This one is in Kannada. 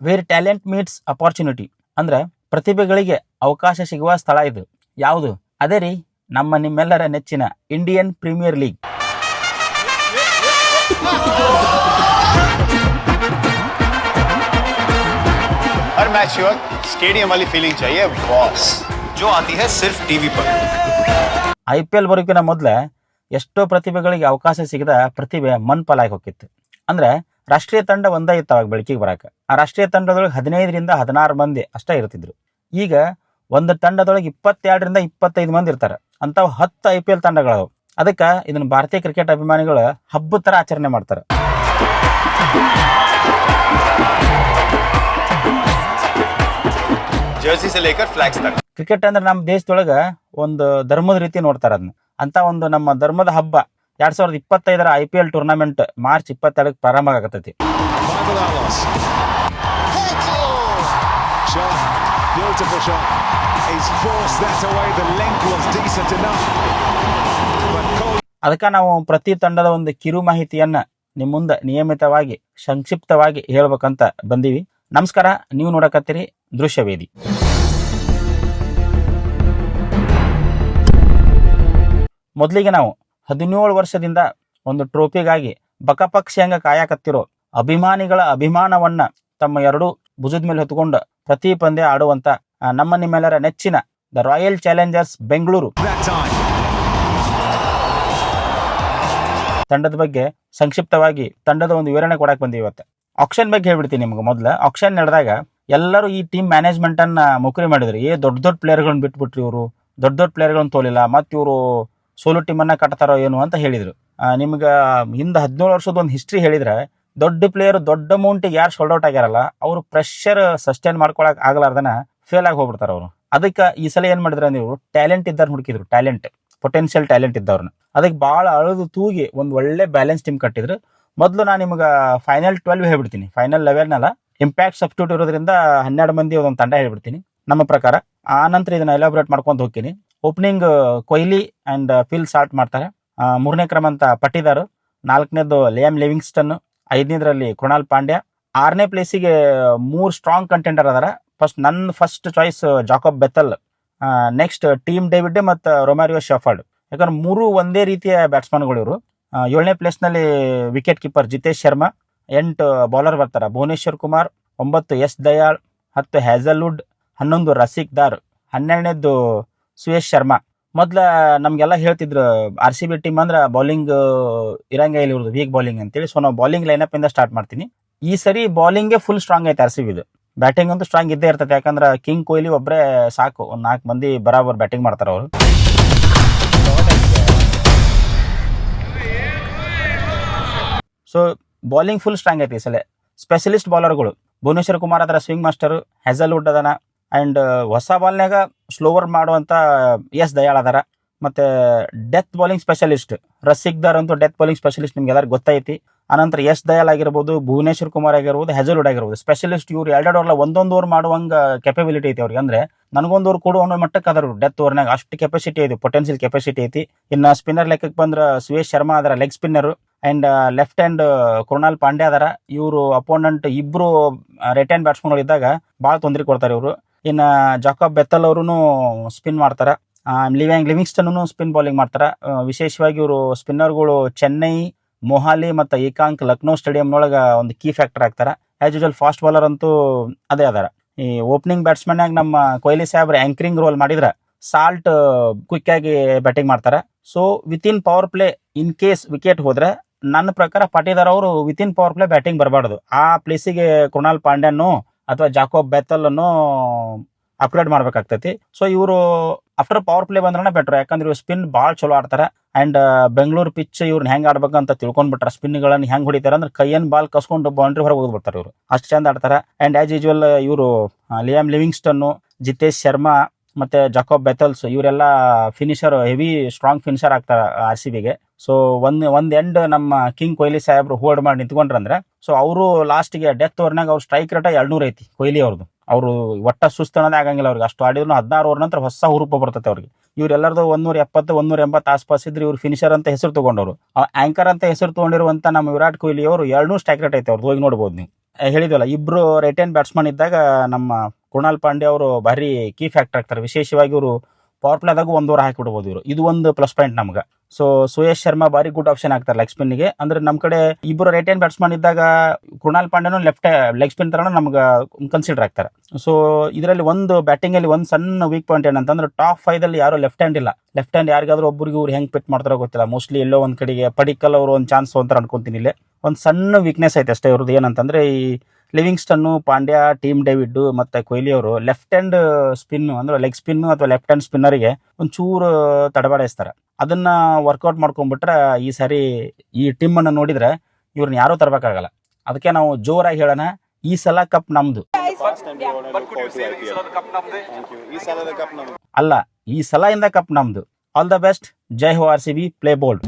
ವೇರ್ ಟ್ಯಾಲೆಂಟ್ ಮೀಟ್ಸ್ ಅಪಾರ್ಚುನಿಟಿ ಅಂದ್ರೆ ಪ್ರತಿಭೆಗಳಿಗೆ ಅವಕಾಶ ಸಿಗುವ ಸ್ಥಳ ಇದು ಯಾವುದು ಅದೇ ರೀ ನಮ್ಮ ನಿಮ್ಮೆಲ್ಲರ ನೆಚ್ಚಿನ ಇಂಡಿಯನ್ ಪ್ರೀಮಿಯರ್ ಲೀಗ್ हर मैच के वक्त स्टेडियम वाली फीलिंग चाहिए बॉस जो आती है सिर्फ टीवी पर ಐ ಪಿ ಎಲ್ ಬರೋಕಿನ ಮೊದಲೇ ಎಷ್ಟೋ ಪ್ರತಿಭೆಗಳಿಗೆ ಅವಕಾಶ ಸಿಗದ ಪ್ರತಿಭೆ ಮನ್ ಪಾಲಾಗಿ ಹೋಗಿತ್ತು ಅಂದ್ರೆ ರಾಷ್ಟ್ರೀಯ ತಂಡ ಒಂದೇ ಇತ್ತು ಅವಾಗ ಬೆಳಕಿಗೆ ಬರಕ್ಕೆ ಆ ರಾಷ್ಟ್ರೀಯ ತಂಡದೊಳಗೆ ಹದಿನೈದರಿಂದ ಹದಿನಾರು ಮಂದಿ ಅಷ್ಟೇ ಇರ್ತಿದ್ರು. ಈಗ ಒಂದು ತಂಡದೊಳಗೆ ಇಪ್ಪತ್ತೆರಡರಿಂದ ಇಪ್ಪತ್ತೈದು ಮಂದಿ ಇರ್ತಾರೆ. ಅಂಥವು ಹತ್ತು ಐ ಪಿ ಎಲ್ ತಂಡಗಳವು ಅದಕ್ಕೆ ಇದನ್ನು ಭಾರತೀಯ ಕ್ರಿಕೆಟ್ ಅಭಿಮಾನಿಗಳು ಹಬ್ಬ ಥರ ಆಚರಣೆ ಮಾಡ್ತಾರೆ. ಕ್ರಿಕೆಟ್ ಅಂದ್ರೆ ನಮ್ಮ ದೇಶದೊಳಗೆ ಒಂದು ಧರ್ಮದ ರೀತಿ ನೋಡ್ತಾರೆ ಅದನ್ನ. ಅಂತ ಒಂದು ನಮ್ಮ ಧರ್ಮದ ಹಬ್ಬ. ಎರಡ್ ಸಾವಿರದ ಇಪ್ಪತ್ತೈದರ I P L tournament March ಇಪ್ಪತ್ತೆರಡಕ್ಕೆ ಪ್ರಾರಂಭ ಆಗತೈತಿ ಅದಕ್ಕೆ ನಾವು ಪ್ರತಿ ತಂಡದ ಒಂದು ಕಿರು ಮಾಹಿತಿಯನ್ನ ನಿಮ್ಮ ಮುಂದೆ ನಿಯಮಿತವಾಗಿ, ಸಂಕ್ಷಿಪ್ತವಾಗಿ ಹೇಳ್ಬೇಕಂತ ಬಂದೀವಿ. ನಮಸ್ಕಾರ, ನೀವು ನೋಡಕತ್ತೀರಿ ದೃಶ್ಯವೇದಿ. ಮೊದಲಿಗೆ ನಾವು ಹದಿನೇಳು ವರ್ಷದಿಂದ ಒಂದು ಟ್ರೋಫಿಗಾಗಿ ಬಕಪಕ್ಷಿಯಂಗ ಕಾಯಕತ್ತಿರೋ ಅಭಿಮಾನಿಗಳ ಅಭಿಮಾನವನ್ನ ತಮ್ಮ ಎರಡು ಭುಜದ ಮೇಲೆ ಹೊತ್ಕೊಂಡು ಪ್ರತಿ ಪಂದ್ಯ ಆಡುವಂತ ನಮ್ಮ ನಿಮ್ಮೆಲ್ಲರ ನೆಚ್ಚಿನ ದ ರಾಯಲ್ ಚಾಲೆಂಜರ್ಸ್ ಬೆಂಗಳೂರು. ತಂಡದ ಬಗ್ಗೆ ಸಂಕ್ಷಿಪ್ತವಾಗಿ ತಂಡದ ಒಂದು ವಿವರಣೆ ಕೊಡಕ್ ಬಂದಿವಿ ಇವತ್ತು. ಆಕ್ಷನ್ ಬಗ್ಗೆ ಹೇಳ್ಬಿಡ್ತೀನಿ ನಿಮ್ಗೆ ಮೊದಲು. ಆಕ್ಷನ್ ನಡೆದಾಗ ಎಲ್ಲರೂ ಈ ಟೀಮ್ ಮ್ಯಾನೇಜ್ಮೆಂಟ್ ಅನ್ನ ಮುಕ್ರಿ ಮಾಡಿದ್ರು. ಏ ದೊಡ್ಡ ದೊಡ್ಡ ಪ್ಲೇಯರ್ಗಳನ್ನ ಬಿಟ್ಬಿಟ್ರಿ ಇವರು. ದೊಡ್ಡ ದೊಡ್ಡ ಪ್ಲೇಯರ್ಗಳನ್ನ ತೋಲಿಲ್ಲ. ಮತ್ತೆ ಇವರು ಸೋಲೋ ಟೀಮ್ ಅನ್ನ ಕಟ್ತಾರೋ ಏನು ಅಂತ ಹೇಳಿದ್ರು. ನಿಮ್ಗೆ ಹಿಂದೆ ಹಿಂದ ಹದಿನೇಳು ವರ್ಷದ ಒಂದು ಹಿಸ್ಟ್ರಿ ಹೇಳಿದ್ರೆ, ದೊಡ್ಡ ಪ್ಲೇಯರ್ ದೊಡ್ಡ ಅಮೌಂಟಿಗೆ ಯಾರು ಸೋಲ್ಡ್ ಔಟ್ ಆಗ್ಯಾರಲ್ಲ, ಅವರು ಪ್ರೆಷರ್ ಸಸ್ಟೈನ್ ಮಾಡ್ಕೊಳಕ್ ಆಗ್ಲಾರ್ದನ ಫೇಲ್ ಆಗಿ ಹೋಗ್ಬಿಡ್ತಾರೆ ಅವರು. ಅದಕ್ಕೆ ಈ ಸಲ ಏನು ಮಾಡಿದ್ರೆ ನೀವು ಟ್ಯಾಲೆಂಟ್ ಇದ್ದಾರ ಹುಡುಕಿದ್ರು ಟ್ಯಾಲೆಂಟ್ ಪೊಟೆನ್ಷಿಯಲ್ ಟ್ಯಾಲೆಂಟ್ ಇದ್ದವ್ರನ್ನ ಅದಕ್ಕೆ ಭಾಳ ಅಳದು ತೂಗಿ ಒಂದು ಒಳ್ಳೆ ಬ್ಯಾಲೆನ್ಸ್ ಟೀಮ್ ಕಟ್ಟಿದ್ರು. ಮೊದಲು ನಾನು ನಿಮ್ಗೆ ಫೈನಲ್ ಟ್ವೆಲ್ವ್ ಹೇಳ್ಬಿಡ್ತೀನಿ. ಫೈನಲ್ ಲೆವೆಲ್ನಲ್ಲ ಇಂಪ್ಯಾಕ್ಟ್ ಸಬ್ಸ್ಟಿಟ್ಯೂಟ್ ಇರೋದ್ರಿಂದ ಹನ್ನೆರಡು ಮಂದಿ ಒಂದು ತಂಡ ಹೇಳ್ಬಿಡ್ತೀನಿ, ನಮ್ಮ ಪ್ರಕಾರ. ಆ ನಂತರ ಇದನ್ನ ಎಲಾಬ್ರೇಟ್ ಮಾಡ್ಕೊಂಡು ಹೋಗ್ತೀನಿ. Opening Kohli and Phil start ಮಾಡ್ತಾರೆ. ಮೂರನೇ ಕ್ರಮ ಅಂತ ಪಟ್ಟಿದಾರು. ನಾಲ್ಕನೇದು ಲಿಯಾಮ್ ಲಿವಿಂಗ್ಸ್ಟನ್ ಐದನೇದ್ರಲ್ಲಿ ಕೃಣಾಲ್ ಪಾಂಡ್ಯ. ಆರನೇ ಪ್ಲೇಸಿಗೆ ಮೂರು ಸ್ಟ್ರಾಂಗ್ ಕಂಟೆಂಡರ್ ಅದಾರ. ಫಸ್ಟ್ ನನ್ನ first choice Jacob Bethell. Next team David ಮತ್ತು ರೊಮಾರಿಯೋ ಶಫರ್ಡ್ ಯಾಕಂದ್ರೆ ಮೂರು ಒಂದೇ ರೀತಿಯ ಬ್ಯಾಟ್ಸ್ಮನ್ಗಳು ಇವರು. ಏಳನೇ ಪ್ಲೇಸ್ನಲ್ಲಿ ವಿಕೆಟ್ ಕೀಪರ್ ಜಿತೇಶ್ ಶರ್ಮಾ ಎಂಟು ಬೌಲರ್ ಬರ್ತಾರೆ. ಭುವನೇಶ್ವರ್ ಕುಮಾರ್, ಒಂಬತ್ತು ಎಸ್ ದಯಾಳ್, ಹತ್ತು ಹ್ಯಾಜಲ್ವುಡ್ ಹನ್ನೊಂದು ರಸಿಕ್ ದಾರ್ ಹನ್ನೆರಡನೇದ್ದು ಸುಯೇಶ್ ಶರ್ಮಾ. ಮೊದ್ಲ ನಮ್ಗೆಲ್ಲ ಹೇಳ್ತಿದ್ರು ಆರ್ ಸಿ ಬಿ ಟೀಮ್ ಅಂದ್ರೆ ಬೌಲಿಂಗ್ ಇರಂಗ ಇಲ್ಲಿ ಇರೋದು ವೀಕ್ ಬೌಲಿಂಗ್ ಅಂತೇಳಿ. ಸೊ ನಾವು ಬೌಲಿಂಗ್ ಲೈನಪ್ ಇಂದ ಸ್ಟಾರ್ಟ್ ಮಾಡ್ತೀನಿ. ಈ ಸರಿ ಬೌಲಿಂಗ್ ಫುಲ್ ಸ್ಟ್ರಾಂಗ್ ಐತೆ ಆರ್ ಸಿ ಬಿದು ಬ್ಯಾಟಿಂಗ್ ಅಂತೂ ಸ್ಟ್ರಾಂಗ್ ಇದ್ದೇ ಇರ್ತದೆ ಯಾಕಂದ್ರೆ ಕಿಂಗ್ ಕೊಹ್ಲಿ ಒಬ್ಬರೇ ಸಾಕು. ಒಂದು ನಾಲ್ಕು ಮಂದಿ ಬರಾಬರ್ ಬ್ಯಾಟಿಂಗ್ ಮಾಡ್ತಾರೆ ಅವರು. ಸೊ ಬೌಲಿಂಗ್ ಫುಲ್ ಸ್ಟ್ರಾಂಗ್ ಐತಿ ಈ ಸಲ. ಸ್ಪೆಷಲಿಸ್ಟ್ ಬೌಲರ್ಗಳು ಭುವನೇಶ್ವರ್ ಕುಮಾರ್ ಅದರ ಸ್ವಿಂಗ್ ಮಾಸ್ಟರ್ ಹೆಸಲ್ವುಡ್ ಅದನ. ಅಂಡ್ ಹೊಸ ಬಾಲ್ನಾಗ ಸ್ಲೋವರ್ ಮಾಡುವಂತ ಎಸ್ ದಯಾಳ್ ಅದಾರ. ಮತ್ತೆ death bowling specialist Rasikh Dar ಅಂತೂ ಡೆತ್ ಬೌಲಿಂಗ್ ಸ್ಪೆಷಲಿಸ್ಟ್ ನಿಮ್ಗೆ ಎಲ್ಲರಿಗೂ ಗೊತ್ತೈತಿ. ಅನಂತರ ಎಸ್ ದಯಾಲ್ ಆಗಿರ್ಬೋದು, ಭುವನೇಶ್ವರ್ ಕುಮಾರ್ ಆಗಿರ್ಬೋದು ಹೆಜಲ್ವುಡ್ ಆಗಿರ್ಬೋದು. ಸ್ಪೆಷಲಿಸ್ಟ್ ಇವ್ರು ಎರಡೆರಡು ಓವರ್ಲ ಒಂದೊಂದು ಓವರ್ ಮಾಡುವಂಗ ಕೆಪಬಿಲಿಟಿ ಐತಿ ಅವ್ರಿಗೆ. ಅಂದ್ರೆ ನನಗೊಂದು ಓವರ್ ಕೊಡು ಅನ್ನೋ ಮಟ್ಟಕ್ಕೆ ಅದರ ಡೆತ್ ಓವರ್ನಾಗ ಅಷ್ಟು ಕೆಪಾಸಿಟಿ ಐತಿ ಪೊಟೆನ್ಷಿಯಲ್ ಕೆಪಾಸಿಟಿ ಐತಿ. ಇನ್ನ ಸ್ಪಿನ್ನರ್ ಲೆಕ್ಕಕ್ಕೆ ಬಂದ್ರೆ ಸುಯೇಶ್ ಶರ್ಮಾ ಅದರ leg spinner and left hand Krunal Pandya ಅದರ. ಇವರು ಅಪೋನೆಂಟ್ ಇಬ್ರು ರೈಟ್ ಹ್ಯಾಂಡ್ ಬ್ಯಾಟ್ಸ್ಮನ್ ಇದ್ದಾಗ ಭಾಳ ತೊಂದರೆ ಕೊಡ್ತಾರೆ ಇವರು. ಇನ್ನ ಜಾಕಬ್ ಬೆತ್ತಲ್ ಅವರು ಸ್ಪಿನ್ ಮಾಡ್ತಾರೆ. ಲಿವ್ಯಾಂಗ್ ಲಿವಿಂಗ್ಸ್ಟನ್ನು ಸ್ಪಿನ್ ಬೌಲಿಂಗ್ ಮಾಡ್ತಾರೆ. ವಿಶೇಷವಾಗಿ ಇವರು ಸ್ಪಿನ್ನರ್ಗಳು ಚೆನ್ನೈ, ಮೊಹಾಲಿ ಮತ್ತು ಏಕಾಂಕ್ ಲಕ್ನೋ ಸ್ಟೇಡಿಯಂನೊಳಗೆ ಒಂದು ಕೀ ಫ್ಯಾಕ್ಟರ್ ಆಗ್ತಾರೆ ಆ್ಯಸ್ ಯೂಶಲ್ ಫಾಸ್ಟ್ ಬೌಲರ್ ಅಂತೂ ಅದೇ ಅದಾರ. ಈ ಓಪನಿಂಗ್ ಬ್ಯಾಟ್ಸ್ಮನ್ ಆಗಿ ನಮ್ಮ ಕೊಹ್ಲಿ ಸಾಹೇಬ್ರು ಆ್ಯಂಕರಿಂಗ್ ರೋಲ್ ಮಾಡಿದ್ರೆ. ಸಾಲ್ಟ್ ಕ್ವಿಕ್ ಆಗಿ ಬ್ಯಾಟಿಂಗ್ ಮಾಡ್ತಾರೆ. So within power play in case wicket ಹೋದ್ರೆ, ನನ್ನ ಪ್ರಕಾರ ಪಾಟೀದಾರ್ ಅವರು within power play batting ಬರಬಾರ್ದು. ಆ ಪ್ಲೇಸಿಗೆ ಕೃಣಾಲ್ ಪಾಂಡ್ಯನು ಅಥವಾ ಜಾಕೋಬ್ ಬೆತ್ತಲ್ ಅನ್ನು ಅಪ್ಗ್ರೇಡ್ ಮಾಡ್ಬೇಕಾಗ್ತೈತಿ. ಸೊ ಇವರು ಆಫ್ಟರ್ ಪವರ್ ಪ್ಲೇ ಬಂದ್ರೆ ಬೆಟ್ರ್ ಯಾಕಂದ್ರೆ ಇವ್ರು ಸ್ಪಿನ್ ಭಾಳ ಚಲೋ ಆಡ್ತಾರೆ. ಅಂಡ್ ಬೆಂಗಳೂರು ಪಿಚ್ ಇವ್ರನ್ನ ಹೆಂಗ್ ಆಡ್ಬೇಕಂತ ತಿಳ್ಕೊಂಡ್ಬಿಟ್ರೆ ಸ್ಪಿನ್ಗಳನ್ನ ಹೆಂಗ್ ಹೊಡಿತಾರೆ ಅಂದ್ರೆ ಕೈಯನ್ ಬಾಲ್ ಕಸ್ಕೊಂಡು ಬೌಂಡ್ರಿ ಹೊರಗೆ ಹೋಗ್ಬಿಡ್ತಾರೆ ಇವರು. ಅಷ್ಟು ಚಂದ ಆಡ್ತಾರೆ. ಅಂಡ್ ಆಸ್ ಯೂಶುವಲ್ ಇವರು ಲಿಯಾಮ್ ಲಿವಿಂಗ್ಸ್ಟನ್ ಜಿತೇಶ್ ಶರ್ಮಾ ಮತ್ತೆ ಜಾಕೋಬ್ ಬೆಥಲ್ಸ್ ಇವರೆಲ್ಲ ಫಿನಿಷರ್ ಹೆವಿ ಸ್ಟ್ರಾಂಗ್ ಫಿನಿಷರ್ ಆಗ್ತಾರೆ ಆರ್ ಸಿ ಬಿಗೆ. ಸೊ ಒಂದ್, ಒಂದು ಎಂಡ್ ನಮ್ಮ ಕಿಂಗ್ ಕೊಹ್ಲಿ ಸಾಹೇಬ್ರು ಹೋಲ್ಡ್ ಮಾಡಿ ನಿಂತ್ಕೊಂಡ್ರಂದ್ರೆ ಸೊ ಅವರು ಲಾಸ್ಟ್ಗೆ ಡೆತ್ ಓವರ್ನಾಗ ಅವ್ರ ಸ್ಟ್ರೈಕ್ ರೇಟ ಎರಡ್ನೂರ ಐತಿ ಕೊಹ್ಲಿ ಅವ್ರದ್ದು ಅವರು ಒಟ್ಟ ಸುಸ್ತನದೇ ಆಗಂಗಿಲ್ಲ ಅವ್ರಿಗೆ. ಅಷ್ಟು ಆಡಿದ್ರು ಹದಿನಾರು ಓವರ್ ನಂತರ ಹೊಸ ಹುರುಪು ಬರ್ತೈತೆ ಅವ್ರಿಗೆ. ಇವರೆಲ್ಲರದು ಒಂದೂರ ಎಪ್ಪತ್ತು ಒಂದೂರ ಎಂಬತ್ತು ಆಸ್ಪಾಸ್ ಇದ್ರೆ ಇವ್ರು ಫಿನಿಷರ್ ಅಂತ ಹೆಸರು ತಗೊಂಡವರು. ಆಂಕರ್ ಅಂತ ಹೆಸರು ತಗೊಂಡಿರುವಂತ ನಮ್ಮ ವಿರಾಟ್ ಕೊಹ್ಲಿ ಅವರು ಎರಡ್ನೂರು ಸ್ಟ್ರೈಕ್ ರೇಟ್ ಐತೆ ಅವ್ರದ್ದು ಹೋಗಿ ನೋಡ್ಬೋದು ನೀವು. ಹೇಳಿದ್ವಲ್ಲ, ಇಬ್ರು ರೈಟ್ ಬ್ಯಾಟ್ಸ್ಮನ್ ಇದ್ದಾಗ ನಮ್ಮ ಕೃಣಾಲ್ ಪಾಂಡೆ ಅವರು ಭಾರಿ ಕೀ ಫ್ಯಾಕ್ಟರ್ ಆಗ್ತಾರೆ. ವಿಶೇಷವಾಗಿ ಇವರು ಪವರ್ ಪ್ಲೇದಾಗ ಒಂದು ಓವರ್ ಹಾಕಿಬಿಡ್ಬೋದು ಇವರು. ಇದು ಒಂದು ಪ್ಲಸ್ ಪಾಯಿಂಟ್ ನಮ್ಗೆ. ಸೊ ಸುಯೇಶ್ ಶರ್ಮಾ ಭಾರಿ ಗುಡ್ ಆಪ್ಷನ್ ಆಗ್ತಾರೆ ಲೆಗ್ ಸ್ಪಿನ್ಗೆ ಅಂದ್ರೆ ನಮ್ಮ ಕಡೆ ಇಬ್ಬರು ರೈಟ್ ಹ್ಯಾಂಡ್ ಬ್ಯಾಟ್ಸ್ಮನ್ ಇದ್ದಾಗ ಕೃಣಾಲ್ ಪಾಂಡೆನೂ ಲೆಫ್ಟ್ ಲೆಗ್ ಸ್ಪಿನ್ ತರ ನಮ್ಗೆ ಕನ್ಸಿಡರ್ ಆಗ್ತಾರೆ. ಸೊ ಇದರಲ್ಲಿ ಒಂದು ಬ್ಯಾಟಿಂಗ್ ಅಲ್ಲಿ ಒಂದು ಸಣ್ಣ ವೀಕ್ ಪಾಯಿಂಟ್ ಏನಂತಂದ್ರೆ ಟಾಪ್ ಫೈವ್ ಅಲ್ಲಿ ಯಾರು ಲೆಫ್ಟ್ ಹ್ಯಾಂಡ್ ಇಲ್ಲ. ಲೆಫ್ಟ್ ಹ್ಯಾಂಡ್ ಯಾರಿಗಾದ್ರೂ ಒಬ್ಬರಿಗೆ ಇವ್ರು ಹೆಂಗ್ ಪಿಟ್ ಮಾಡ್ತಾರೋ ಗೊತ್ತಿಲ್ಲ. ಮೋಸ್ಟ್ಲಿ ಎಲ್ಲೋ ಒಂದ್ ಕಡೆಗೆ ಪಡಿಕಲ್ ಅವರು ಒಂದು ಚಾನ್ಸ್ ಅಂತ ಅನ್ಕೊಂತೀನಿ ಇಲ್ಲಿ. ಒಂದು ಸಣ್ಣ ವೀಕ್ನೆಸ್ ಐತೆ ಅಷ್ಟೇ ಇವ್ರದ್ದು ಏನಂತಂದ್ರೆ ಈ ಲಿವಿಂಗ್ಸ್ಟನ್ನು, ಪಾಂಡ್ಯ, ಟೀಮ್ ಡೇವಿಡ್ ಮತ್ತೆ ಕೊಹ್ಲಿ ಅವರು ಲೆಫ್ಟ್ ಹ್ಯಾಂಡ್ ಸ್ಪಿನ್ ಅಂದ್ರೆ ಲೆಗ್ ಸ್ಪಿನ್ ಅಥವಾ ಲೆಫ್ಟ್ ಹ್ಯಾಂಡ್ ಸ್ಪಿನ್ನರಿಗೆ ಒಂಚೂರು ತಡಬಾಡಿಸ್ತಾರೆ ಅದನ್ನ ವರ್ಕೌಟ್ ಮಾಡ್ಕೊಂಡ್ಬಿಟ್ರೆ ಈ ಸಾರಿ ಈ ಟೀಮ್ ಅನ್ನ ನೋಡಿದ್ರೆ ಇವ್ರನ್ನ ಯಾರೂ ತರಬೇಕಾಗಲ್ಲ. ಅದಕ್ಕೆ ನಾವು ಜೋರಾಗಿ ಹೇಳೋಣ, ಈ ಸಲ ಕಪ್ ನಮ್ದು. ಅಲ್ಲ, ಈ ಸಲ ಇಂದ ಕಪ್ ನಮ್ದು. ಆಲ್ ದ ಬೆಸ್ಟ್ ಜೈ ಹೋ R C B play bold